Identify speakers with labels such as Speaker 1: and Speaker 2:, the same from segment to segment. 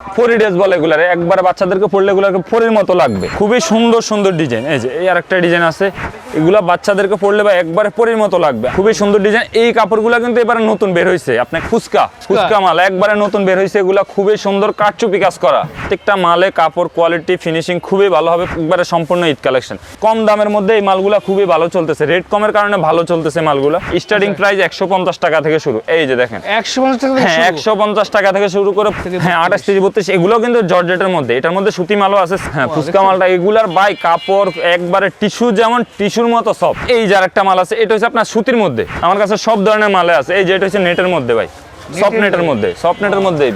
Speaker 1: ফোরি dress বলে এগুলার। একবার বাচ্চাদেরকে পড়লে এগুলাকে ফরির মতো লাগবে। খুবই সুন্দর সুন্দর ডিজাইন। এই যে, এই আরেকটা ডিজাইন আছে। এগুলা বাচ্চাদেরকে পড়লে বা একবারে পরের মতো লাগবে। খুবই সুন্দর ডিজাইন এই কাপড়গুলো কিন্তু এবারে নতুন বের হয়েছে আপনার ফুচকা ফুচকা মাল একবারে নতুন বের হয়েছে এগুলা খুবই সুন্দর কাটচুপি কাজ করা। প্রত্যেকটা মালে কাপড় কোয়ালিটি ফিনিশিং খুবই ভালো হবে। একবারে সম্পূর্ণ ঈদ কালেকশন কম দামের মধ্যে এই মালগুলা খুবই ভালো চলতেছে। রেট কমের কারণে ভালো চলতেছে মালগুলা। স্টার্টিং প্রাইস একশো পঞ্চাশ টাকা থেকে শুরু। এই যে দেখেন।
Speaker 2: একশো পঞ্চাশ টাকা থেকে
Speaker 1: হ্যাঁ
Speaker 2: শুরু।
Speaker 1: একশো পঞ্চাশ টাকা থেকে শুরু করে হ্যাঁ আঠাশ তিরিশ বত্রিশ এগুলো কিন্তু জর্জেটের মধ্যে। এটার মধ্যে সুতি মালও আছে। হ্যাঁ ফুচকা মালটা এগুলার বাই কাপড় একবারে টিস্যু যেমন টিস্যুর মতো সব এই যার একটা মাল আছে এটা হচ্ছে আপনার সুতির মধ্যে। আমার কাছে সব ধরনের মালে আছে। এই যে এটা হচ্ছে নেটের মধ্যে ভাই। সফট নেটের মধ্যে। সফট নেটের মধ্যে।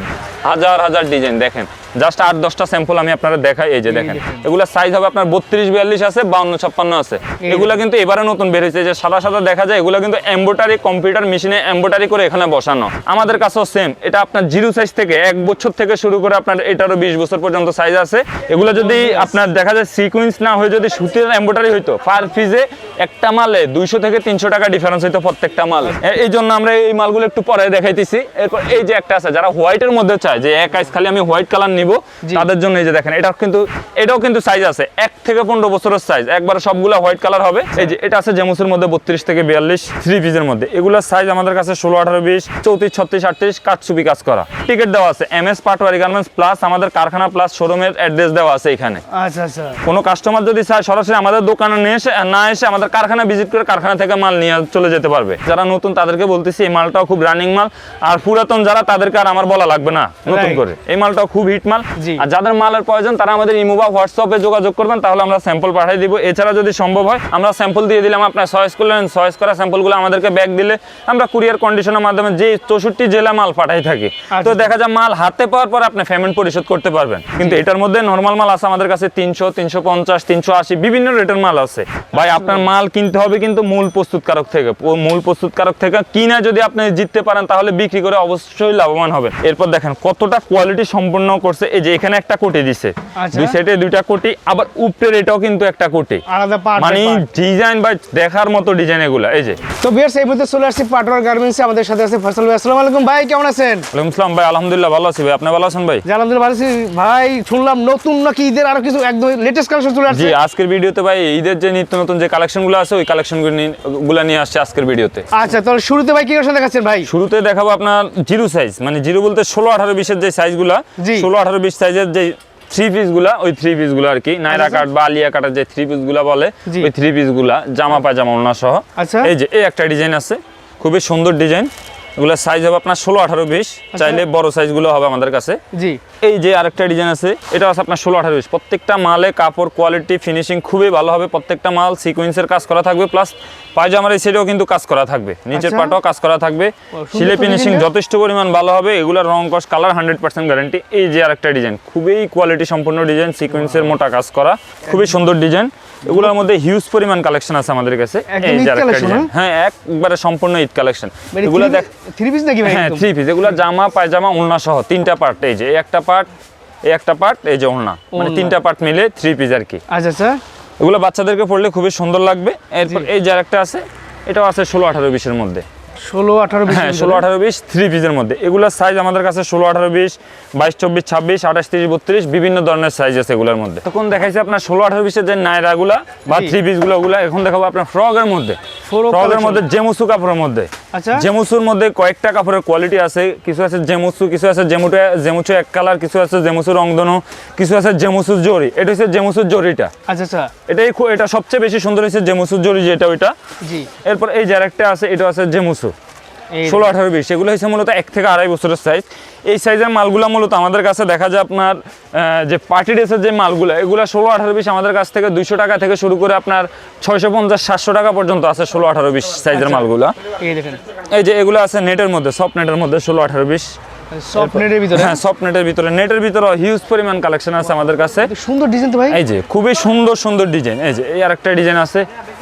Speaker 1: হাজার হাজার ডিজাইন দেখেন। জাস্ট আট দশটা স্যাম্পল আমি আপনারা দেখাই এই যে দেখেন। এগুলা সাইজ হবে আপনার বত্রিশ বিয়াল্লিশ আছে বাউন্ন ছাপ্পান্ন আছে। এগুলা কিন্তু এবারে নতুন বেরিয়েছে যে সাদা সাদা দেখা যায় এগুলো কিন্তু এম্বোটারি কম্পিউটার মেশিনে এম্বোটারি করে এখানে বসানো। আমাদের কাছেও সেম এটা আপনার জিরো সাইজ থেকে এক বছর থেকে শুরু করে আপনার এটারও বিশ বছর পর্যন্ত সাইজ আছে। এগুলো যদি আপনার দেখা যায় সিকুয়েন্স না হয়ে যদি সুতির এম্বোটারি হইতো পার ফিজে একটা মালে দুইশো থেকে তিনশো টাকা ডিফারেন্স হইতো প্রত্যেকটা মাল। এই জন্য আমরা এই মালগুলো একটু পরে দেখাইতেছি। এরপর এই যে একটা আছে যারা হোয়াইটের মধ্যে চায় যে এক আইস খালি আমি হোয়াইট কালার নিব। তাদের জন্য এই যে দেখেন এটা কিন্তু এটাও কিন্তু সাইজ আছে। এক থেকে পনেরো বছরের সাইজ একবার সবগুলো হোয়াইট কালার হবে। এই যে এটা আছে জেমুসের মধ্যে বত্রিশ থেকে বিয়াল্লিশ থ্রি পিসের মধ্যে। এগুলোর সাইজ আমাদের কাছে ষোলো আঠারো বিশ চৌত্রিশ ছত্রিশ আটত্রিশ কাটছুপি কাজ করা। টিকিট দেওয়া আছে। M S Patwari garments plus আমাদের কারখানা প্লাস শোরুমের অ্যাড্রেস দেওয়া আছে এখানে।
Speaker 2: আচ্ছা আচ্ছা।
Speaker 1: কোনো কাস্টমার যদি চায় সরাসরি আমাদের দোকানে নিয়ে এসে না এসে আমাদের কারখানা ভিজিট করে কারখানা থেকে মাল নিয়ে চলে যেতে পারবে। যারা নতুন তাদেরকে বলতেছি এই মালটাও খুব রানিং মাল। আর পুরাতন যারা তাদেরকে আর আমার বলা লাগবে না নতুন করে। এই মালটাও খুব হিট মাল। আর যাদের মালের প্রয়োজন তারা আমাদের ইমো বা হোয়াটসঅ্যাপে যোগাযোগ করবেন তাহলে আমরা স্যাম্পল পাঠিয়ে দিব। এছাড়া যদি সম্ভব হয় আমরা স্যাম্পল দিয়ে দিলাম আপনার চয়েস করলেন চয়েস করা স্যাম্পলগুলো আমাদেরকে ব্যাগ দিলে আমরা কুরিয়ার কন্ডিশনের মাধ্যমে যে চৌষট্টি জেলা মাল পাঠাই থাকি। তো
Speaker 2: আচ্ছা।
Speaker 1: দেখা যায় মাল হাতে পাওয়ার পর আপনি পেমেন্ট পরিশোধ করতে পারবেন। কিন্তু এটার মধ্যে নর্মাল মাল আছে আমাদের কাছে তিনশো তিনশো পঞ্চাশ তিনশো আশি বিভিন্ন রেটের মাল আছে। ভাই আপনার মাল কিনতে হবে কিন্তু মূল প্রস্তুতকারক থেকে। মূল প্রস্তুতকারক থেকে কিনা যদি আপনি জিততে পারেন তাহলে বিক্রি করে অবশ্যই লাভবান হবেন। এরপর দেখেন কতটা কোয়ালিটি সম্পূর্ণ করছে এই যে এখানে একটা কোটি দিছে।
Speaker 2: আচ্ছা।
Speaker 1: দুই সাইডে দুইটা কোটি আবার উপরের এটাও কিন্তু একটা কোটি।
Speaker 2: আলাদা পার্ট
Speaker 1: মানে ডিজাইন বা দেখার মতো ডিজাইন এগুলা এই যে।
Speaker 2: তো বিয়ার্স এই মুহূর্তে চলে আসছি পাটোয়ার গার্মেন্টসে আমাদের সাথে আছে ফসল ভাই। আসসালামু আলাইকুম ভাই কেমন আছেন?
Speaker 1: ওয়ালাইকুম আসসালাম ভাই আলহামদুলিল্লাহ ভালো আছি ভাই। আপনি ভালো আছেন ভাই?
Speaker 2: জি, আলহামদুলিল্লাহ ভালো আছি। ভাই শুনলাম নতুন নাকি ঈদের আরও কিছু একদম লেটেস্ট কালেকশন চলে আসছে।
Speaker 1: জি আজকের ভিডিওতে ভাই ঈদের যে নিত্য নতুন যে কালেকশনগুলো আছে ওই কালেকশনগুলো নিয়ে- গুলা নিয়ে আসছে আজকের ভিডিওতে।
Speaker 2: আচ্ছা তাহলে শুরুতে ভাই কি কালেকশন দেখাচ্ছেন ভাই?
Speaker 1: শুরুতে দেখাবো আপনার জিরো সাইজ মানে জিরো বলতে ষোলো আঠারো বিশের যে সাইজগুলা। ষোলো আঠারো বিশ সাইজের যে থ্রি পিসগুলা ওই থ্রি পিসগুলো আর কি নাইরা কাট বা আলিয়া কাটার যে থ্রি পিসগুলা বলে ওই থ্রি পিসগুলা জামা পায়জামা ওনা সহ।
Speaker 2: আচ্ছা।
Speaker 1: এই যে এই একটা ডিজাইন আছে। খুবই সুন্দর ডিজাইন এগুলো সাইজ হবে আপনার ষোলো আঠারো বিশ। চাইলে বড় সাইজগুলো হবে আমাদের কাছে।
Speaker 2: জি।
Speaker 1: এই যে আরেকটা ডিজাইন আছে এটা আছে আপনার ষোলো আঠারো বিশ। প্রত্যেকটা মালে কাপড় কোয়ালিটি ফিনিশিং খুবই ভালো হবে। প্রত্যেকটা মাল সিকোয়েন্সের কাজ করা থাকবে। প্লাস পায়জামার এই সাইডেও কিন্তু কাজ করা থাকবে। নিচের
Speaker 2: আচ্ছা।
Speaker 1: পাটাও কাজ করা থাকবে। সিলে ফিনিশিং যথেষ্ট পরিমাণ ভালো হবে। এগুলোর রং কস কালার হান্ড্রেড পার্সেন্ট গ্যারান্টি এই যে আরেকটা ডিজাইন খুবই কোয়ালিটি সম্পন্ন ডিজাইন সিকোয়েন্সের মোটা কাজ করা। খুবই সুন্দর ডিজাইন এগুলোর মধ্যে হিউজ পরিমাণ কালেকশন আছে আমাদের কাছে।
Speaker 2: একদম
Speaker 1: এই
Speaker 2: ঈদ
Speaker 1: যে আরেকটা
Speaker 2: collection,
Speaker 1: ডিজাইন হ্যাঁ? একবারে সম্পূর্ণ ঈদ কালেকশন
Speaker 2: মানে
Speaker 1: এগুলো দেখ
Speaker 2: থ্রি পিস নাকি
Speaker 1: হ্যাঁ থ্রি পিস এগুলো জামা পায়জামা ওড়না সহ তিনটা পার্ট এই যে একটা পার্ট এই একটা পার্ট এই যে ওড়না মানে তিনটা পার্ট মিলে থ্রি পিস আর কি।
Speaker 2: আচ্ছা স্যার
Speaker 1: এগুলো বাচ্চাদেরকে পড়লে খুবই সুন্দর লাগবে। এরপর এই যে আরেকটা আছে এটাও আছে ষোলো আঠারো বিশের মধ্যে।
Speaker 2: ষোলো আঠারো
Speaker 1: হ্যাঁ ষোলো আঠারো বিশ থ্রি পিসের মধ্যে। এগুলোর সাইজ আমাদের কাছে ষোলো আঠারো বিশ বাইশ চব্বিশ ছাব্বিশ আঠাশ তিরিশ বত্রিশ বিভিন্ন ধরনের সাইজ আছে এগুলোর মধ্যে। তখন দেখাইছে আপনার ষোলো আঠারো বিশের যে নায়রাগুলা বা থ্রি পিসগুলো ওগুলো এখন দেখাবো আপনার ফ্রকের মধ্যে। ফ্রকের
Speaker 2: collection।
Speaker 1: মধ্যে জেমুসু কাপড়ের মধ্যে।
Speaker 2: আচ্ছা।
Speaker 1: জেমুসুর মধ্যে কয়েকটা কাপড়ের কোয়ালিটি আছে। কিছু আছে জেমুসু কিছু আছে জেমুটে জেমুচু এক কালার কিছু আছে জেমুসু রংধনু কিছু আছে জেমুসুর জরি। এটা হচ্ছে জেমুসুর জরিটা।
Speaker 2: আচ্ছা আচ্ছা।
Speaker 1: এটাই এটা সবচেয়ে বেশি সুন্দর হয়েছে জেমুসুর জরি যেটা ওইটা।
Speaker 2: জি।
Speaker 1: এরপর এই যে আরেকটা আছে এটা আছে জেমুসু। ষোলো আঠারো বিশ এগুলো হচ্ছে মূলত এক থেকে আড়াই বছরের সাইজ এই সাইজের মালগুলো মূলত আমাদের কাছে দেখা যায় আপনার যে পার্টি ড্রেসের যে মালগুলো এগুলো ষোলো আঠারো বিশ আমাদের কাছ থেকে দুইশো টাকা থেকে শুরু করে আপনার ছয়শো পঞ্চাশ সাতশো টাকা পর্যন্ত আছে ষোলো আঠারো বিশ সাইজের
Speaker 2: আচ্ছা।
Speaker 1: মালগুলো।
Speaker 2: এই
Speaker 1: যে এগুলো আছে নেটের মধ্যে সফট নেটের মধ্যে ষোলো আঠারো বিশ।
Speaker 2: ভিতরে?
Speaker 1: হ্যাঁ সফট নেটের ভিতরে। নেটের ভিতরে হিউজ পরিমাণ কালেকশন আছে আমাদের কাছে।
Speaker 2: সুন্দর ডিজাইন তো ভাই।
Speaker 1: এই যে খুবই সুন্দর সুন্দর ডিজাইন এই যে এই আরেকটা ডিজাইন আছে।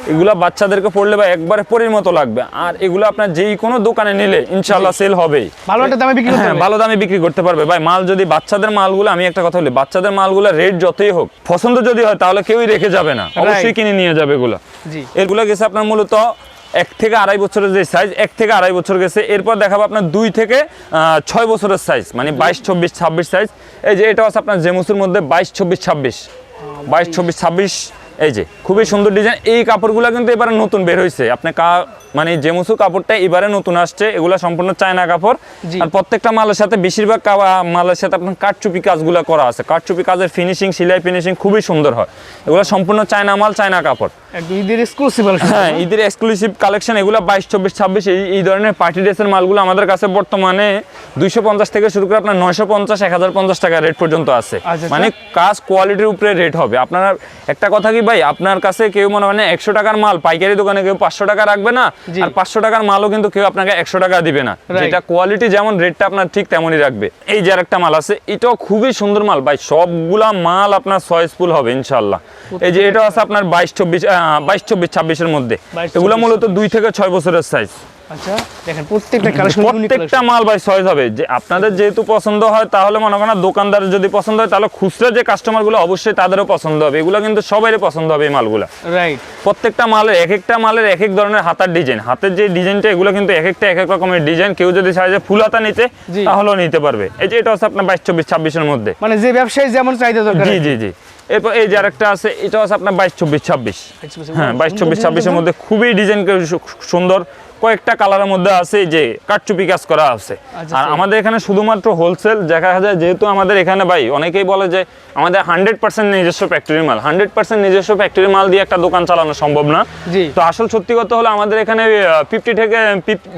Speaker 1: এগুলা বাচ্চাদেরকে পড়লে বা একবারে পরের মতো লাগবে। আর এগুলো আপনার যেই কোনো দোকানে নিলে ইনশাল্লাহ সেল হবেই।
Speaker 2: ভালো দামে বিক্রি
Speaker 1: হ্যাঁ ভালো দামে বিক্রি করতে পারবে। ভাই মাল যদি বাচ্চাদের মালগুলো আমি একটা কথা বলি বাচ্চাদের মালগুলো রেট যতই হোক পছন্দ যদি হয় তাহলে কেউই রেখে যাবে না। অবশ্যই কিনে নিয়ে যাবে এগুলো।
Speaker 2: জি।
Speaker 1: এগুলো গেছে আপনার মূলত এক থেকে আড়াই বছরের যে সাইজ এক থেকে আড়াই বছর গেছে। এরপর দেখাবো আপনার দুই থেকে ছয় বছরের সাইজ মানে বাইশ চব্বিশ ছাব্বিশ সাইজ এই যে এটা আছে আপনার জেমুসের মধ্যে বাইশ চব্বিশ ছাব্বিশ। বাইশ চব্বিশ ছাব্বিশ এই যে খুবই সুন্দর ডিজাইন এই কাপড়গুলো কিন্তু এবারে নতুন বের হয়েছে আপনি কা মানে জেমুসু কাপড়টা এবারে নতুন আসছে। এগুলো সম্পূর্ণ চায়না কাপড়। আর প্রত্যেকটা মালের সাথে বেশিরভাগ মালের সাথে আপনার কাঠচুপি কাজগুলো করা আছে। কাঠচুপি কাজের ফিনিশিং সেলাই ফিনিশিং খুবই সুন্দর হয়। এগুলো সম্পূর্ণ চায়না মাল চায়না কাপড়।
Speaker 2: ঈদের এক্সক্লুসিভ
Speaker 1: হ্যাঁ ঈদের এক্সক্লুসিভ কালেকশন এগুলো বাইশ চব্বিশ ছাব্বিশ এই এই ধরনের পার্টি ড্রেসের মালগুলো আমাদের কাছে বর্তমানে দুইশো পঞ্চাশ থেকে শুরু করে আপনার নয়শো পঞ্চাশ এক হাজার পঞ্চাশ টাকা রেট পর্যন্ত আছে।
Speaker 2: আচ্ছা,
Speaker 1: মানে কাজ কোয়ালিটির উপরে রেট হবে। আপনার একটা কথা কি ভাই আপনার কাছে কেউ মনে মানে একশো টাকার মাল পাইকারি দোকানে কেউ পাঁচশো টাকা রাখবে না আর পাঁচশো টাকার মালও কিন্তু কেউ আপনাকে একশো টাকা দিবে না. যেটা কোয়ালিটি যেমন রেটটা আপনার ঠিক তেমনই রাখবে। এই যে একটা মাল আছে এটাও খুবই সুন্দর মাল। ভাই সবগুলা মাল আপনার চয়েসফুল হবে ইনশাল্লাহ এই যে এটা আছে আপনার বাইশ চব্বিশ বাইশ চব্বিশ ছাব্বিশের মধ্যে।
Speaker 2: 22,
Speaker 1: এগুলো মূলত দুই থেকে ছয় বছরের সাইজ
Speaker 2: আচ্ছা দেখেন প্রত্যেকটা কালেকশন
Speaker 1: প্রত্যেকটা মাল ভাই চয়েস হবে। যে আপনাদের যেহেতু পছন্দ হয় তাহলে মনে করেন দোকানদারের যদি পছন্দ হয় তাহলে খুচরা যে কাস্টমারগুলো অবশ্যই তাদেরও পছন্দ হবে। এগুলো কিন্তু সবারই পছন্দ হবে এই মালগুলো।
Speaker 2: রাইট
Speaker 1: প্রত্যেকটা মালের এক একটা মালের এক এক ধরনের হাতার ডিজাইন হাতের যে ডিজাইনটা এগুলো কিন্তু এক একটা এক এক রকমের ডিজাইন কেউ যদি চায় যে ফুল হাতা নিতে তাহলেও নিতে পারবে। এই যে এটা হচ্ছে আপনার বাইশ চব্বিশ ছাব্বিশের মধ্যে।
Speaker 2: মানে যে ব্যবসায়ী যেমন চাহিদা দরকার।
Speaker 1: জি জি জি। এরপর এই যে আরেকটা আছে এটা হচ্ছে আপনার বাইশ চব্বিশ ছাব্বিশ। হ্যাঁ বাইশ চব্বিশ ছাব্বিশের মধ্যে খুবই ডিজাইন সুন্দর। কয়েকটা কালারের মধ্যে আছে যে কাঠচুপি কাজ করা আছে।
Speaker 2: আচ্ছা,
Speaker 1: আর। আমাদের এখানে শুধুমাত্র হোলসেল দেখা যায় যেহেতু আমাদের এখানে ভাই অনেকেই বলে যে আমাদের হান্ড্রেড পার্সেন্ট নিজস্ব ফ্যাক্টরি মাল। হান্ড্রেড পার্সেন্ট নিজস্ব ফ্যাক্টরি মাল দিয়ে একটা দোকান চালানো সম্ভব না। তো আসল সত্যি কথা হলো আমাদের এখানে ফিফটি থেকে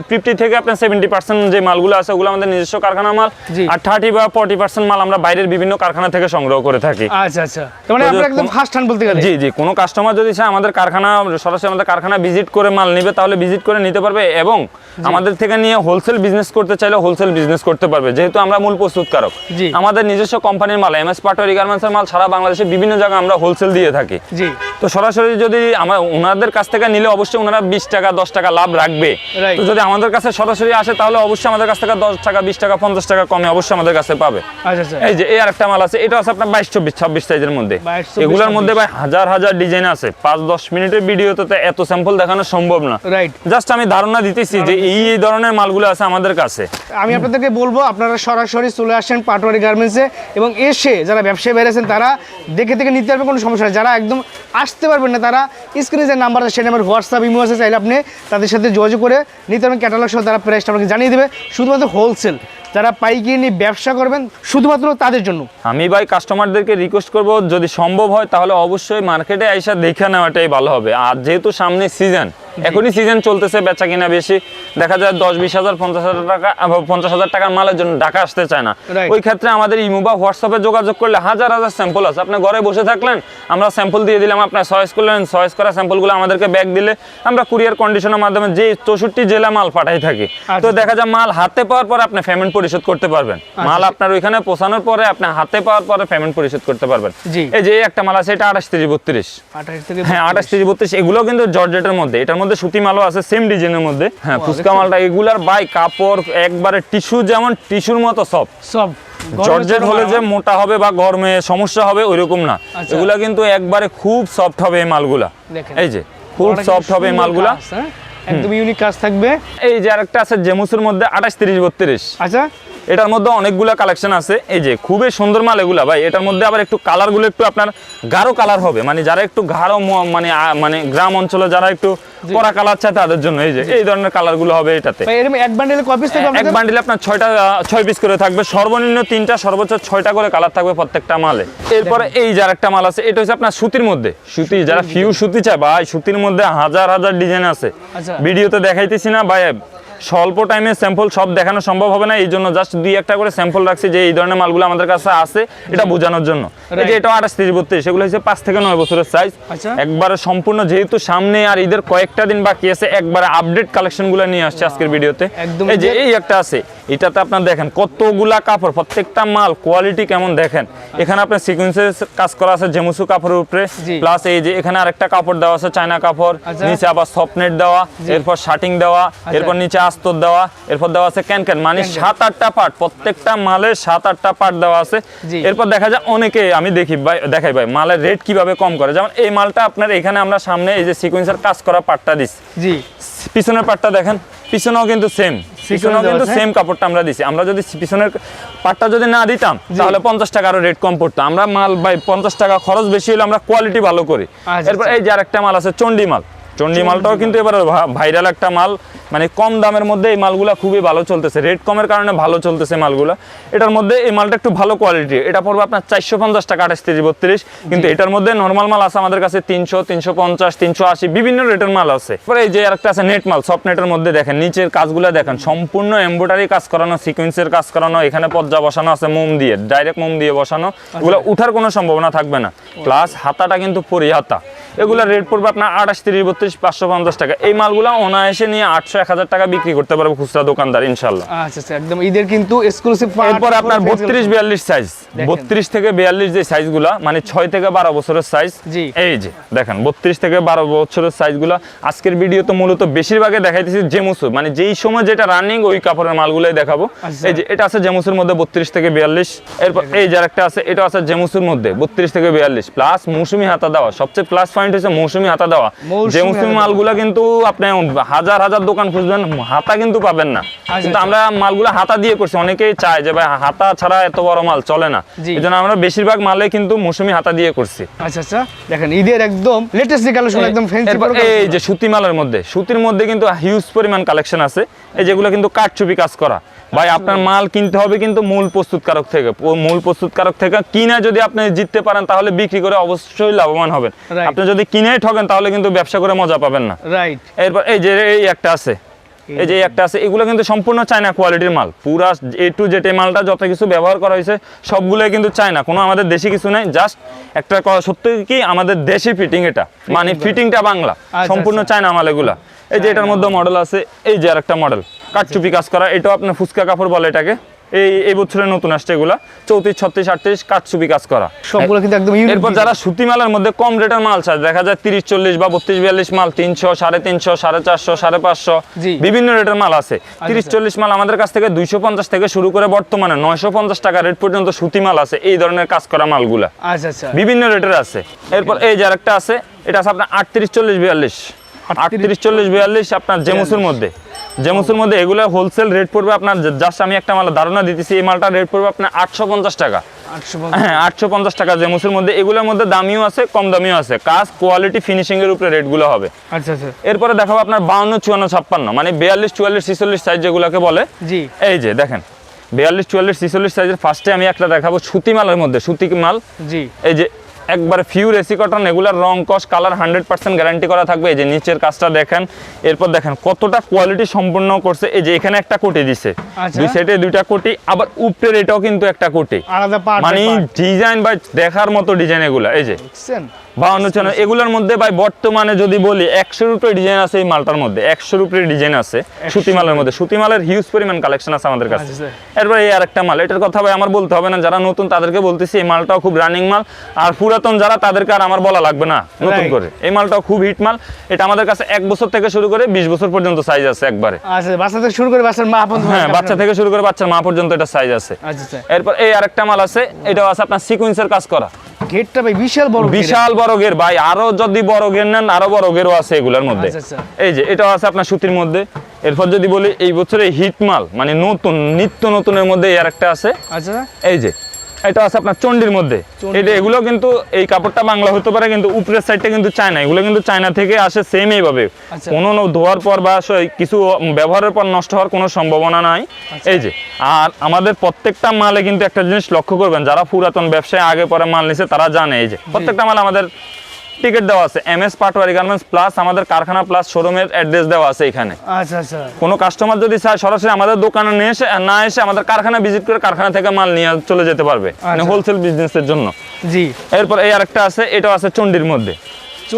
Speaker 1: ফিফটি থেকে আপনার সেভেন্টি পার্সেন্ট যে মালগুলো আছে ওগুলো আমাদের নিজস্ব কারখানা মাল। আর থার্টি বা ফর্টি পার্সেন্ট মাল আমরা বাইরের বিভিন্ন কারখানা থেকে সংগ্রহ করে থাকি।
Speaker 2: আচ্ছা আচ্ছা। মানে
Speaker 1: তো
Speaker 2: একদম ফার্স্ট হ্যান্ড বলতে গেলে।
Speaker 1: জি জি। কোনো কাস্টমার যদি চায় আমাদের কারখানা সরাসরি আমাদের কারখানা ভিজিট করে মাল নেবে তাহলে ভিজিট করে নিতে পারবে। এবং আমাদের থেকে নিয়ে হোলসেল বিজনেস করতে চাইলে হোলসেল বিজনেস করতে পারবে। যেহেতু আমরা মূল প্রস্তুতকারক আমাদের নিজস্ব কোম্পানির মাল এম এস পাটোয়ারি গার্মেন্টসের মাল সারা বাংলাদেশে বিভিন্ন জায়গায় আমরা হোলসেল দিয়ে থাকি। তো সরাসরি যদি আমার ওনাদের কাছ থেকে নিলে অবশ্যই ওনারা বিশ টাকা দশ টাকা লাভ রাখবে। তো যদি আমাদের কাছে সরাসরি আসে তাহলে অবশ্যই আমাদের কাছ থেকে দশ টাকা বিশ টাকা পঞ্চাশ টাকা কমে অবশ্যই আমাদের কাছে পাবে।
Speaker 2: আচ্ছা আচ্ছা।
Speaker 1: এই যে এই আরেকটা মাল আছে এটা আছে আপনার বাইশ চব্বিশ ছাব্বিশ সাইজের মধ্যে।
Speaker 2: 22, 24,
Speaker 1: এগুলোর মধ্যে ভাই হাজার হাজার ডিজাইন আছে। পাঁচ দশ মিনিটের ভিডিওতে তো এত স্যাম্পল দেখানো সম্ভব না।
Speaker 2: রাইট
Speaker 1: জাস্ট আমি ধারণা দিতেছি যে এই ধরনের মালগুলো আছে আমাদের কাছে।
Speaker 2: আমি আপনাদেরকে বলব আপনারা সরাসরি চলে আসেন পাটোয়ারি গার্মেন্টসে এবং এসে যারা ব্যবসায়ী বেড়েছেন তারা দেখে দেখে নিতে পারবে কোনো সমস্যা নেই। যারা একদম আসতে পারবেন না তারা স্ক্রিনে যে নাম্বার আছে সেই নাম্বার হোয়াটসঅ্যাপ ইমো আছে চাইলে আপনি তাদের সাথে যোগাযোগ করে নিতে পারবেন। ক্যাটালগ সহ তারা প্রাইসটা আপনাকে জানিয়ে দেবে। শুধুমাত্র হোলসেল যারা পাইকারি নিয়ে ব্যবসা করবেন শুধুমাত্র তাদের জন্য।
Speaker 1: আমি ভাই কাস্টমারদেরকে রিকোয়েস্ট করব যদি সম্ভব হয় তাহলে অবশ্যই মার্কেটে আইসা দেখে নেওয়াটাই ভালো হবে। আর যেহেতু সামনে সিজন এখনই সিজন চলতেছে বেচা কিনা বেশি। দেখা যায় দশ বিশ হাজার পঞ্চাশ হাজার টাকা পঞ্চাশ হাজার টাকার মালের জন্য ঢাকা আসতে চায় না। ওই ক্ষেত্রে আমাদের ইমো বা হোয়াটসঅ্যাপে যোগাযোগ করলে হাজার হাজার স্যাম্পল আছে। আপনি ঘরে বসে থাকলেন আমরা স্যাম্পল দিয়ে দিলাম আপনার চয়েস করলেন চয়েস করা স্যাম্পলগুলো আমাদেরকে ব্যাগ দিলে আমরা কুরিয়ার কন্ডিশনের মাধ্যমে যে চৌষট্টি জেলা মাল পাঠাই থাকি। তো
Speaker 2: আচ্ছা।
Speaker 1: দেখা যায় মাল হাতে পাওয়ার পর আপনি পেমেন্ট পরিশোধ করতে পারবেন। মাল আপনার ওইখানে পৌঁছানোর পরে আপনি হাতে পাওয়ার পরে পেমেন্ট পরিশোধ করতে পারবেন। এই যে একটা মাল আছে এটা আঠাশ তিরিশ বত্রিশ। হ্যাঁ আঠাশ তিরিশ বত্রিশ এগুলো কিন্তু জর্জেটের মধ্যে এটার মধ্যে সুতি মালও আছে সেম ডিজাইনের মধ্যে। হ্যাঁ ফুচকা মালটা এগুলার বাই কাপড় একবারে টিস্যু যেমন টিস্যুর মতো সব
Speaker 2: সব
Speaker 1: জর্জেট হলে যে মোটা হবে বা গরমে সমস্যা হবে ওইরকম না।
Speaker 2: আচ্ছা।
Speaker 1: এগুলা কিন্তু একবারে খুব সফট হবে এই মালগুলা। এই যে খুব সফট হবে এই মালগুলা?
Speaker 2: একদম ইউনিক কাজ থাকবে।
Speaker 1: এই যে আরেকটা আছে জেমুসের মধ্যে আঠাশ তিরিশ বত্রিশ।
Speaker 2: আচ্ছা।
Speaker 1: এটার মধ্যে অনেকগুলা কালেকশন আছে। এই যে খুবই সুন্দর মাল এগুলা ভাই। এটার মধ্যে আবার একটু কালারগুলো একটু আপনার গাঢ় কালার হবে। মানে যারা একটু গাঢ় মানে মানে গ্রাম অঞ্চলে যারা একটু কালার চাই তাদের জন্য এই যে এই ধরনের কালারগুলো হবে এটাতে।
Speaker 2: এক বান্ডেলে কপিস থাকবে
Speaker 1: এক বান্ডিলে আপনার ছয়টা ছয় পিস করে থাকবে। সর্বনিম্ন তিনটা সর্বোচ্চ ছয়টা করে কালার থাকবে প্রত্যেকটা মালে। এরপরে এই যার একটা মাল আছে এটা হচ্ছে আপনার সুতির মধ্যে। সুতি যারা ফিউ সুতি চায় ভাই সুতির মধ্যে হাজার হাজার ডিজাইন আছে।
Speaker 2: আচ্ছা।
Speaker 1: ভিডিওতে দেখাইতেছি না ভাই স্বল্প টাইমে স্যাম্পল সব দেখানো সম্ভব হবে না এই জন্য জাস্ট দুই একটা করে স্যাম্পল রাখছি যে এই ধরনের মালগুলো আমাদের কাছে আছে এটা বোঝানোর জন্য। এই যে. এটা আঠাশ তিরিশ বত্রিশ সেগুলো হচ্ছে পাঁচ থেকে নয় বছরের সাইজ
Speaker 2: আচ্ছা।
Speaker 1: একবারে সম্পূর্ণ যেহেতু সামনে আর ঈদের কয়েকটা দিন বাকি আছে একবারে আপডেট কালেকশনগুলো নিয়ে আসছে আজকের ভিডিওতে। এই যে এই একটা আছে এটাতে আপনার দেখেন কতগুলা কাপড় প্রত্যেকটা মাল কোয়ালিটি কেমন দেখেন। এখানে আপনার সিকুয়েন্সের কাজ করা আছে জেমুসু কাপড়ের উপরে প্লাস এই যে এখানে আরেকটা কাপড় দেওয়া আছে চায়না কাপড়
Speaker 2: আচ্ছা।
Speaker 1: নিচে আবার সফটনেট দেওয়া এরপর শার্টিং দেওয়া এরপর নিচে আস্তর দেওয়া এরপর দেওয়া আছে ক্যান ক্যান মানে। সাত আটটা পার্ট প্রত্যেকটা মালে সাত আটটা পার্ট দেওয়া আছে। এরপর দেখা যায় অনেকে আমি দেখি ভাই দেখাই ভাই মালের রেট কীভাবে কম করে। যেমন এই মালটা আপনার এখানে আমরা সামনে এই যে সিকুয়েন্সের কাজ করা পার্টটা দিচ্ছি
Speaker 2: জি।
Speaker 1: পিছনের পাটটা দেখেন পিছনেও কিন্তু সেম পিছনেও কিন্তু সেম কাপড়টা আমরা দিছি। আমরা যদি পিছনের পাটটা যদি না দিতাম তাহলে পঞ্চাশ টাকা আরও রেট কম পড়তো। আমরা মাল ভাই পঞ্চাশ টাকা খরচ বেশি হলে আমরা কোয়ালিটি ভালো করি।
Speaker 2: আচ্ছা,
Speaker 1: এরপর এই যে আরেকটা মাল আছে চণ্ডী মাল। চণ্ডী মালটাও কিন্তু এবার ভাইরাল একটা মাল। মানে কম দামের মধ্যে এই মালগুলা খুবই ভালো চলতেছে। রেট কমের কারণে ভালো চলতেছে মালগুলা। এটার মধ্যে এই মালটা একটু ভালো কোয়ালিটি এটা পড়বে আপনার চারশো পঞ্চাশ টাকা আঠাশ বত্রিশ। কিন্তু এটার মধ্যে নর্মাল মাল আছে আমাদের কাছে তিনশো তিনশো পঞ্চাশ তিনশো আশি বিভিন্ন রেটের মাল আছে। এরপরে এই যে আরেকটা আছে নেট মাল সফট নেটের মধ্যে দেখেন নিচের কাজগুলো দেখেন। সম্পূর্ণ এমব্রয়ডারি কাজ করানো সিকোয়েন্সের কাজ করানো এখানে পর্যা বসানো আছে মোম দিয়ে ডাইরেক্ট মোম দিয়ে বসানো। এগুলো উঠার কোনো সম্ভাবনা থাকবে না। প্লাস হাতাটা কিন্তু পরি হাতা। এগুলা রেট পড়বে আপনার আঠাশ তিরিশ বত্রিশ পাঁচশো পঞ্চাশ টাকা। এই মালগুলো অনায়াসে নিয়ে আটশো এক হাজার টাকা বিক্রি করতে পারব খুচরা দোকানদার ইনশাল্লাহ
Speaker 2: আচ্ছা আচ্ছা একদম। ঈদের কিন্তু এক্সক্লুসিভ
Speaker 1: এরপর আপনার বত্রিশ বিয়াল্লিশ সাইজ বত্রিশ থেকে বিয়াল্লিশ যে সাইজগুলা মানে ছয় থেকে বারো বছরের সাইজ এই যে দেখেন বত্রিশ থেকে বারো বছরের সাইজগুলা আজকের ভিডিও তো মূলত বেশিরভাগে দেখাইতেছি জেমুসু। মানে যেই সময় যেটা রানিং ওই কাপড়ের মালগুলোই দেখাবো।
Speaker 2: আচ্ছা।
Speaker 1: এই যে এটা আছে জেমুসুর মধ্যে বত্রিশ থেকে বিয়াল্লিশ। এরপর এই যে একটা আছে এটা আছে জেমুসুর মধ্যে বত্রিশ থেকে বিয়াল্লিশ। প্লাস মৌসুমি হাতা দেওয়া সবচেয়ে প্লাস পয়েন্ট হচ্ছে মৌসুমি হাতা দেওয়া।
Speaker 2: মৌসুমী
Speaker 1: জেমুসুমি
Speaker 2: হাতা
Speaker 1: মালগুলা কিন্তু আপনি হাজার হাজার দোকান খুঁজবেন হাতা কিন্তু পাবেন না। কিন্তু আমরা মালগুলো হাতা দিয়ে করছি অনেকেই চায় যে ভাই হাতা ছাড়া এত বড় মাল চলে না। এই জন্য আমরা বেশিরভাগ মালে কিন্তু মৌসুমি হাতা দিয়ে করছি।
Speaker 2: আচ্ছা আচ্ছা। দেখেন ঈদের একদম লেটেস্ট কালেকশন একদম ফ্যান্সি
Speaker 1: এই যে সুতি মালের মধ্যে সুতির মধ্যে কিন্তু হিউজ পরিমাণ কালেকশন আছে। এই যেগুলো কিন্তু কাঠচুপি কাজ করা। ভাই আপনার মাল কিনতে হবে কিন্তু মূল প্রস্তুতকারক থেকে। মূল প্রস্তুতকারক থেকে কিনে যদি আপনি জিততে পারেন তাহলে বিক্রি করে অবশ্যই লাভবান হবেন। আপনি যদি কিনেই ঠকেন তাহলে কিন্তু ব্যবসা করে মজা পাবেন না।
Speaker 2: রাইট
Speaker 1: এরপর এই যে এই একটা আছে। এই যে একটা আছে এগুলো কিন্তু সম্পূর্ণ চায়না কোয়ালিটির মাল। পুরা এ টু জেড এই মালটা যত কিছু ব্যবহার করা হয়েছে সবগুলোই কিন্তু চায়না কোনো আমাদের দেশি কিছু নাই জাস্ট একটা সত্যি কি আমাদের দেশি ফিটিং এটা। মানে ফিটিংটা বাংলা।
Speaker 2: আচ্ছা,
Speaker 1: সম্পূর্ণ
Speaker 2: আচ্ছা।
Speaker 1: চায়না মাল এগুলা। এই যে এটার মধ্যে মডেল আছে এই যে আরেকটা মডেল কাঠচুপি কাজ করা এটাও আপনার ফুচকা কাপড় বলে এটাকে। এই এই বছরে নতুন আসছে এগুলা। চৌত্রিশ ছত্রিশ আটত্রিশ কাঠচুপি কাজ করা।
Speaker 2: সবগুলো কিন্তু একদম
Speaker 1: এরপর যারা সুতি মালের মধ্যে কম রেটের মাল চায় দেখা যায় তিরিশ চল্লিশ বা বত্রিশ বিয়াল্লিশ মাল তিনশো সাড়ে তিনশো সাড়ে চারশো সাড়ে পাঁচশো বিভিন্ন রেটের মাল আছে। তিরিশ চল্লিশ মাল আমাদের কাছ থেকে দুইশো পঞ্চাশ থেকে শুরু করে বর্তমানে নয়শো পঞ্চাশ টাকা রেট পর্যন্ত সুতি মাল আছে এই ধরনের কাজ করা মালগুলা।
Speaker 2: আচ্ছা আচ্ছা।
Speaker 1: বিভিন্ন রেটের আছে। এরপর এই যে আরেকটা আছে এটা আছে আপনার আটত্রিশ চল্লিশ বিয়াল্লিশ। আটত্রিশ চল্লিশ বিয়াল্লিশ আপনার জেমুসের মধ্যে। জেমুসের মধ্যে এগুলো হোলসেল রেট পড়বে আপনার জাস্ট আমি একটা মাল ধারণা দিতেছি এই মালটা রেট পড়বে আপনার আটশো পঞ্চাশ টাকা। হ্যাঁ আটশো পঞ্চাশ টাকা জেমুসের মধ্যে। এগুলোর মধ্যে দামিও আছে কম দামিও আছে। কাজ কোয়ালিটি ফিনিশিং এর উপরে রেটগুলো হবে।
Speaker 2: আচ্ছা আচ্ছা।
Speaker 1: এরপরে দেখাবো আপনার বাউন্ন চুয়ান্ন ছাপ্পান্ন। মানে বিয়াল্লিশ চুয়াল্লিশ ছিচল্লিশ সাইজ যেগুলোকে বলে।
Speaker 2: জি।
Speaker 1: এই যে দেখেন। বিয়াল্লিশ চুয়াল্লিশ ছিচল্লিশ সাইজের ফার্স্টে আমি একটা দেখাবো সুতি মালের মধ্যে সুতি মাল।
Speaker 2: জি।
Speaker 1: এই যে একবারে ফিউর এসি কটন এগুলার রং কস কালার হান্ড্রেড পার্সেন্ট গ্যারান্টি করা থাকবে। এই যে নিচের কাজটা দেখেন এরপর দেখেন কতটা কোয়ালিটি সম্পূর্ণ করছে। এই যে এখানে একটা কোটি দিছে।
Speaker 2: আচ্ছা।
Speaker 1: দুই সাইডে দুইটা কোটি আবার উপরের এটাও কিন্তু একটা কোটি। মানে ডিজাইন বা দেখার মতো ডিজাইন এগুলা এই যে। বাউন্ন চুয়ান্ন এগুলোর মধ্যে ভাই বর্তমানে যদি বলি একশোর উপরে ডিজাইন আছে এই মালটার মধ্যে। একশোর উপরে ডিজাইন আছে সুতি মালের মধ্যে। সুতি মালের হিউজ পরিমাণ কালেকশন আছে আমাদের কাছে। এরপর এই আরেকটা মাল। এটার কথা ভাই আমার বলতে হবে না যারা নতুন তাদেরকে বলতেছি এই মালটাও খুব রানিং মাল। আর পুরাতন যারা তাদেরকে আর আমার বলা লাগবে না নতুন করে। এই মালটাও খুব হিট মাল। এটা আমাদের কাছে এক বছর থেকে শুরু করে বিশ বছর পর্যন্ত সাইজ আছে একবারে।
Speaker 2: আচ্ছা বাচ্চা থেকে শুরু করে বাচ্চার মা আপন
Speaker 1: হ্যাঁ বাচ্চা থেকে শুরু করে বাচ্চার মা পর্যন্ত এটা সাইজ আছে।
Speaker 2: আচ্ছা আচ্ছা।
Speaker 1: এরপর এই আরেকটা মাল আছে এটাও আছে আপনার সিকুয়েন্সের কাজ করা।
Speaker 2: গেটটা ভাই বিশাল বড়।
Speaker 1: বিশাল বড় গের ভাই আরও যদি বড় গের নেন আরও বড় গেরও আছে এগুলোর মধ্যে।
Speaker 2: আচ্ছা, আচ্ছা।
Speaker 1: এই যে এটা আছে আপনার সুতির মধ্যে। এরপর যদি বলি এই বছরে হিটমাল মানে নতুন নিত্য নতুনের মধ্যে এর একটা আছে।
Speaker 2: আচ্ছা।
Speaker 1: এই যে এটা আছে আপনার চন্ডির মধ্যে। এটা এগুলো কিন্তু এই কাপড়টা বাংলা হতে পারে কিন্তু উপরের সাইডটা কিন্তু চায়না। এগুলো কিন্তু চায়না থেকে আসে সেম এইভাবে।
Speaker 2: আচ্ছা।
Speaker 1: কোনো ধোয়ার পর বা কিছু ব্যবহারের পর নষ্ট হওয়ার কোনো সম্ভাবনা নাই।
Speaker 2: আচ্ছা।
Speaker 1: এই যে আর আমাদের প্রত্যেকটা মালে কিন্তু একটা জিনিস লক্ষ্য করবেন যারা পুরাতন ব্যবসায় আগে পরে মাল নিছে তারা জানে এই যে প্রত্যেকটা মাল আমাদের টিকিট দেওয়া আছে। M S Patwari garments plus আমাদের কারখানা প্লাস শোরুমের অ্যাড্রেস দেওয়া আছে এখানে।
Speaker 2: আচ্ছা আচ্ছা।
Speaker 1: কোনো কাস্টমার যদি চায় সরাসরি আমাদের দোকানে নিয়ে এসে না এসে আমাদের কারখানা ভিজিট করে কারখানা থেকে মাল নিয়ে চলে যেতে পারবে। মানে
Speaker 2: আচ্ছা।
Speaker 1: হোলসেল বিজনেসের জন্য।
Speaker 2: জি।
Speaker 1: এরপর এই আরেকটা আছে এটাও আছে চন্ডির মধ্যে।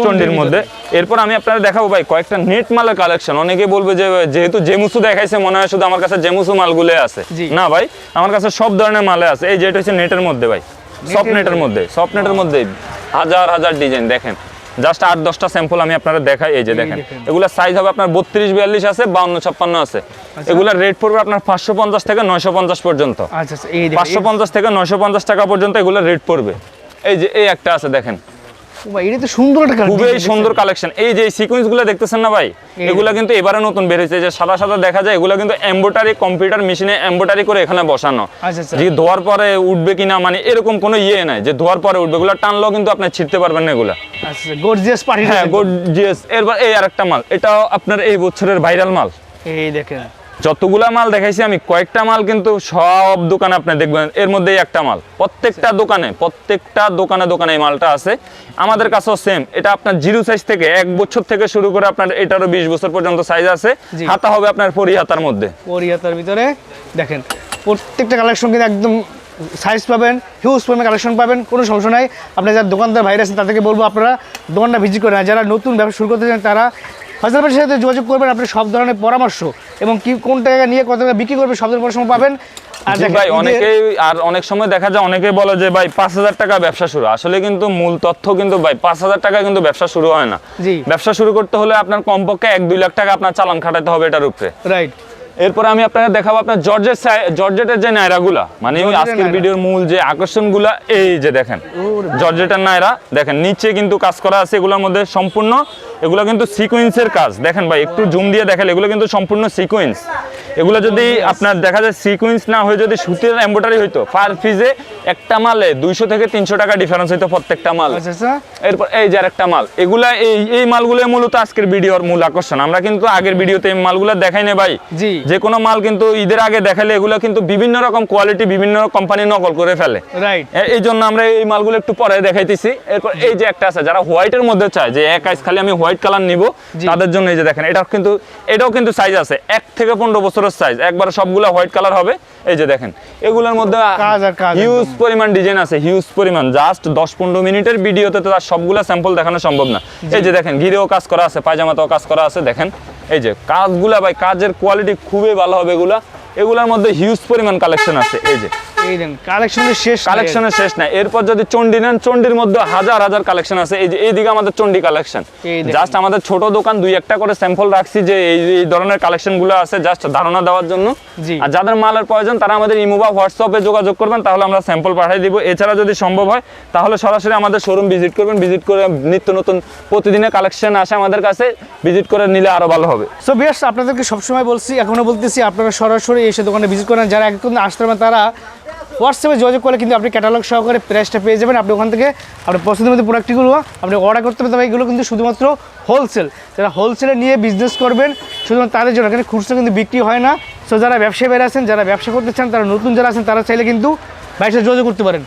Speaker 1: চন্ডির মধ্যে। এরপর আমি আপনারা দেখাবো ভাই কয়েকটা নেট মালের কালেকশন অনেকে বলবে যে যেহেতু জেমুসু দেখাইছে মনে হয় শুধু আমার কাছে জেমুসু মালগুলো আছে। না ভাই আমার কাছে সব ধরনের মালে আছে। এই যেটা হচ্ছে নেটের মধ্যে ভাই। সফট নেটের মধ্যে। সফট নেটের মধ্যে হাজার হাজার ডিজাইন দেখেন। জাস্ট আট দশটা স্যাম্পল আমি আপনারা দেখাই এই যে দেখেন। এগুলা সাইজ হবে আপনার বত্রিশ বিয়াল্লিশ আছে বাউন্ন ছাপ্পান্ন আছে। এগুলার রেট পড়বে আপনার পাঁচশো পঞ্চাশ থেকে নয়শো পঞ্চাশ পর্যন্ত।
Speaker 2: আচ্ছা আচ্ছা
Speaker 1: পাঁচশো পঞ্চাশ থেকে নয়শো পঞ্চাশ টাকা পর্যন্ত এগুলো রেট পড়বে। এই যে এই একটা আছে দেখেন।
Speaker 2: ভাই এটা তো সুন্দর একটা
Speaker 1: খুবই সুন্দর কালেকশন এই যে দেখতেছেন না ভাই? এগুলা কিন্তু এবারে নতুন বেরিয়েছে যে সাদা সাদা দেখা যায় এগুলো কিন্তু কম্পিউটার মেশিনে করে এখানে বসানো।
Speaker 2: আচ্ছা, আচ্ছা।
Speaker 1: যে ধোয়ার পরে উঠবে কিনা মানে এরকম কোনো ইয়ে নাই। যে ধোয়ার পরে উঠবে এগুলো টানলেও কিন্তু আপনি ছিটতে পারবেন না এগুলা।
Speaker 2: আচ্ছা গর্জিয়াস পার্টি
Speaker 1: হ্যাঁ এরপর এই আরেকটা মাল এটাও আপনার এই বছরের ভাইরাল মাল।
Speaker 2: এই দেখেন।
Speaker 1: যতগুলা মাল দেখাইছি আমি কয়েকটা মাল কিন্তু সব দোকানে আপনি দেখবেন এর মধ্যেই একটা মাল। প্রত্যেকটা দোকানে প্রত্যেকটা দোকানে দোকানে এই মালটা আছে। আমাদের কাছেও সেম এটা আপনার জিরো সাইজ থেকে এক বছর থেকে শুরু করে আপনার এটারও বিশ বছর পর্যন্ত সাইজ আছে। হাতা হবে আপনার পরি হাতার মধ্যে।
Speaker 2: কোরিয়াতার ভিতরে দেখেন প্রত্যেকটা কালেকশন কিন্তু একদম সাইজ পাবেন হিউজ পরিমাণ কালেকশন পাবেন কোনো সমস্যা নাই। আপনার যারা দোকানদার ভাইরা আছেন তাদেরকে বলব আপনারা দোকানটা ভিজিট করেন আর যারা নতুন ব্যবসা শুরু করতে চান তারা ফজল ভাইয়ের সাথে যোগাযোগ করবেন আপনি সব ধরনের পরামর্শ এবং কি কোন টাকা নিয়ে কত টাকা বিক্রি করবে সব ধরনের পরামর্শ পাবেন। আর
Speaker 1: ভাই অনেকেই আর অনেক সময় দেখা যায় অনেকেই বলে যে ভাই পাঁচ হাজার টাকা ব্যবসা শুরু। আসলে কিন্তু মূল তথ্য কিন্তু ভাই পাঁচ হাজার টাকা কিন্তু ব্যবসা শুরু হয় না।
Speaker 2: জি।
Speaker 1: ব্যবসা শুরু করতে হলে আপনার কমপক্ষে এক দুই লাখ টাকা আপনার চালান খাটাতে হবে এটার উপরে।
Speaker 2: রাইট
Speaker 1: এরপরে আমি আপনাকে দেখাবো আপনার জর্জেট জর্জেটের যে নায়রাগুলা মানে ওই আজকের ভিডিওর মূল যে আকর্ষণগুলা এই যে দেখেন। জর্জেটের নায়রা দেখেন নিচে কিন্তু কাজ করা আছে এগুলোর মধ্যে সম্পূর্ণ। এগুলো কিন্তু সিকোয়েন্সের কাজ। দেখেন ভাই একটু জুম দিয়ে দেখালে এগুলো কিন্তু সম্পূর্ণ সিকোয়েন্স এগুলো যদি আপনার দেখা যায় সিকোয়েন্স না হয়ে যদি সুতির এম্ব্রয়ডারি হইতো পার পিসে একটা মালে দুইশো থেকে তিনশো টাকা ডিফারেন্স হইতো প্রত্যেকটা মাল।
Speaker 2: আচ্ছা আচ্ছা।
Speaker 1: এরপর এই যে আরেকটা মাল এগুলা এই এই মালগুলো মূলত আজকের ভিডিওর মূল আকর্ষণ। আমরা কিন্তু আগের ভিডিওতে এই মালগুলো দেখাই না ভাই। যে কোনো মাল কিন্তু ঈদের আগে দেখালে এগুলো কিন্তু বিভিন্ন রকম কোয়ালিটি বিভিন্ন কোম্পানি নকল করে ফেলে। এই জন্য আমরা এই মালগুলো একটু পরে দেখাইতেছি। এরপর এই যে একটা আছে যারা হোয়াইটের মধ্যে চায় যে এক আইস খালি আমি হোয়াইট কালার নিব তাদের জন্য এই যে দেখেন এটা কিন্তু এটাও কিন্তু সাইজ আছে এক থেকে পনেরো বছরের সাইজ একবার সবগুলো হোয়াইট কালার হবে এই যে দেখেন এগুলোর মধ্যে
Speaker 2: কাজ আর কাজ
Speaker 1: হিউজ পরিমাণ ডিজাইন আছে হিউজ পরিমাণ। জাস্ট দশ পনেরো মিনিটের ভিডিওতে তো আর সবগুলো স্যাম্পল দেখানো সম্ভব না। এই যে দেখেন ঘিরেও কাজ করা আছে পায়জামাতেও কাজ করা আছে দেখেন এই যে কাজগুলা ভাই কাজের কোয়ালিটি খুবই ভালো হবে এগুলা। এগুলার মধ্যে হিউজ পরিমাণ কালেকশন আছে এই যে।
Speaker 2: এই দেন কালেকশনের শেষ
Speaker 1: কালেকশনের শেষ নাই। এরপর যদি চন্ডি নেন চন্ডির মধ্যে হাজার হাজার কালেকশন আছে। এই যে এইদিকে আমাদের চন্ডি কালেকশন। জাস্ট আমাদের ছোট দোকান দুই একটা করে স্যাম্পল রাখছি যে এই এই ধরনের আছে জাস্ট ধারণা দেওয়ার জন্য। আর যাদের মালের প্রয়োজন তারা আমাদের ইমো বা হোয়াটসঅ্যাপে যোগাযোগ করবেন তাহলে আমরা স্যাম্পল পাঠিয়ে দিব। এছাড়া যদি সম্ভব হয় তাহলে সরাসরি আমাদের শোরুম ভিজিট করবেন। ভিজিট করে নিত্য নতুন প্রতিদিনের কালেকশন আসে আমাদের কাছে। ভিজিট করে নিলে আরও ভালো হবে।
Speaker 2: সো বেশ আপনাদেরকে সবসময় বলছি এখনও বলতেছি আপনারা সরাসরি এসে দোকানে ভিজিট করেন। যারা একদম আসতে তারা হোয়াটসঅ্যাপে যোগাযোগ করলে কিন্তু আপনি ক্যাটালগ সহকারে প্রাইসটা পেয়ে যাবেন। আপনি ওখান থেকে আপনার পছন্দের মধ্যে প্রোডাক্টগুলো আপনি অর্ডার করতে পারবেন, তবে এগুলো কিন্তু শুধুমাত্র হোলসেল যারা হোলসেলে নিয়ে বিজনেস করবেন, শুধুমাত্র তাদের জন্য, এখানে খুচরা কিন্তু বিক্রি হয় না। সো যারা ব্যবসায়ী বেড়ে আছেন, যারা ব্যবসা করতে চান, তারা নতুন যারা আছেন, তারা চাইলে কিন্তু বাইরে যোগাযোগ করতে পারেন।